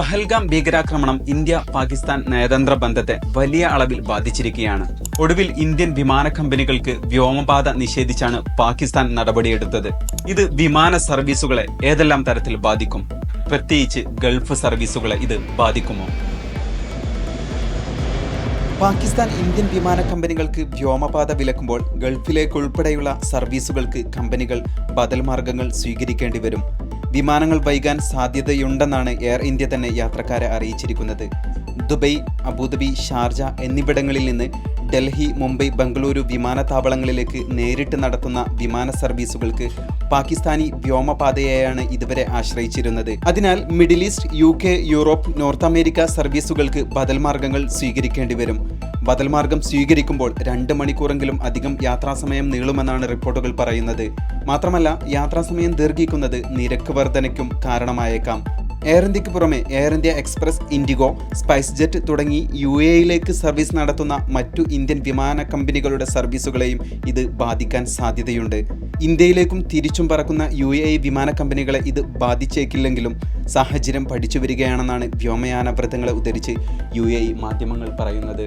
പഹൽഗാം ഭീകരാക്രമണം ഇന്ത്യ പാകിസ്ഥാൻ നയതന്ത്ര ബന്ധത്തെ വലിയ അളവിൽ ബാധിച്ചിരിക്കുകയാണ്. ഒടുവിൽ ഇന്ത്യൻ വിമാന കമ്പനികൾക്ക് വ്യോമപാത നിഷേധിച്ചാണ് പാകിസ്ഥാൻ നടപടിയെടുത്തത്. ഇത് വിമാന സർവീസുകളെ ഏതെല്ലാം തരത്തിൽ ബാധിക്കും? പ്രത്യേകിച്ച് ഗൾഫ് സർവീസുകളെ ഇത് ബാധിക്കുമോ? പാകിസ്ഥാൻ ഇന്ത്യൻ വിമാന കമ്പനികൾക്ക് വ്യോമപാത വിലക്കുമ്പോൾ ഗൾഫിലേക്ക് ഉൾപ്പെടെയുള്ള സർവീസുകൾക്ക് കമ്പനികൾ ബദൽ മാർഗങ്ങൾ സ്വീകരിക്കേണ്ടി വരും. വിമാനങ്ങൾ വൈകാൻ സാധ്യതയുണ്ടെന്നാണ് എയർ ഇന്ത്യ തന്നെ യാത്രക്കാരെ അറിയിച്ചിരിക്കുന്നത്. ദുബൈ അബുദാബി ഷാർജ എന്നിവിടങ്ങളിൽ നിന്ന് ഡൽഹി മുംബൈ ബംഗളൂരു വിമാനത്താവളങ്ങളിലേക്ക് നേരിട്ട് നടത്തുന്ന വിമാന സർവീസുകൾക്ക് പാകിസ്ഥാനി വ്യോമപാതയെയാണ് ഇതുവരെ ആശ്രയിച്ചിരുന്നത്. അതിനാൽ Middle East U K Europe North America സർവീസുകൾക്ക് ബദൽ മാർഗങ്ങൾ സ്വീകരിക്കേണ്ടി വരും. ബദൽ മാർഗം സ്വീകരിക്കുമ്പോൾ രണ്ട് മണിക്കൂറെങ്കിലും അധികം യാത്രാസമയം നീളുമെന്നാണ് റിപ്പോർട്ടുകൾ പറയുന്നത്. മാത്രമല്ല യാത്രാസമയം ദീർഘിക്കുന്നത് നിരക്ക് വർധനയ്ക്കും കാരണമായേക്കാം. എയർ ഇന്ത്യയ്ക്ക് പുറമെ Air India Express IndiGo SpiceJet തുടങ്ങി യു എയിലേക്ക് സർവീസ് നടത്തുന്ന മറ്റു ഇന്ത്യൻ വിമാന കമ്പനികളുടെ സർവീസുകളെയും ഇത് ബാധിക്കാൻ സാധ്യതയുണ്ട്. ഇന്ത്യയിലേക്കും തിരിച്ചും പറക്കുന്ന യു എ വിമാന കമ്പനികളെ ഇത് ബാധിച്ചേക്കില്ലെങ്കിലും സാഹചര്യം പഠിച്ചു വരികയാണെന്നാണ് വ്യോമയാന വൃത്തങ്ങളെ ഉദ്ധരിച്ച് യു എ മാധ്യമങ്ങൾ പറയുന്നത്.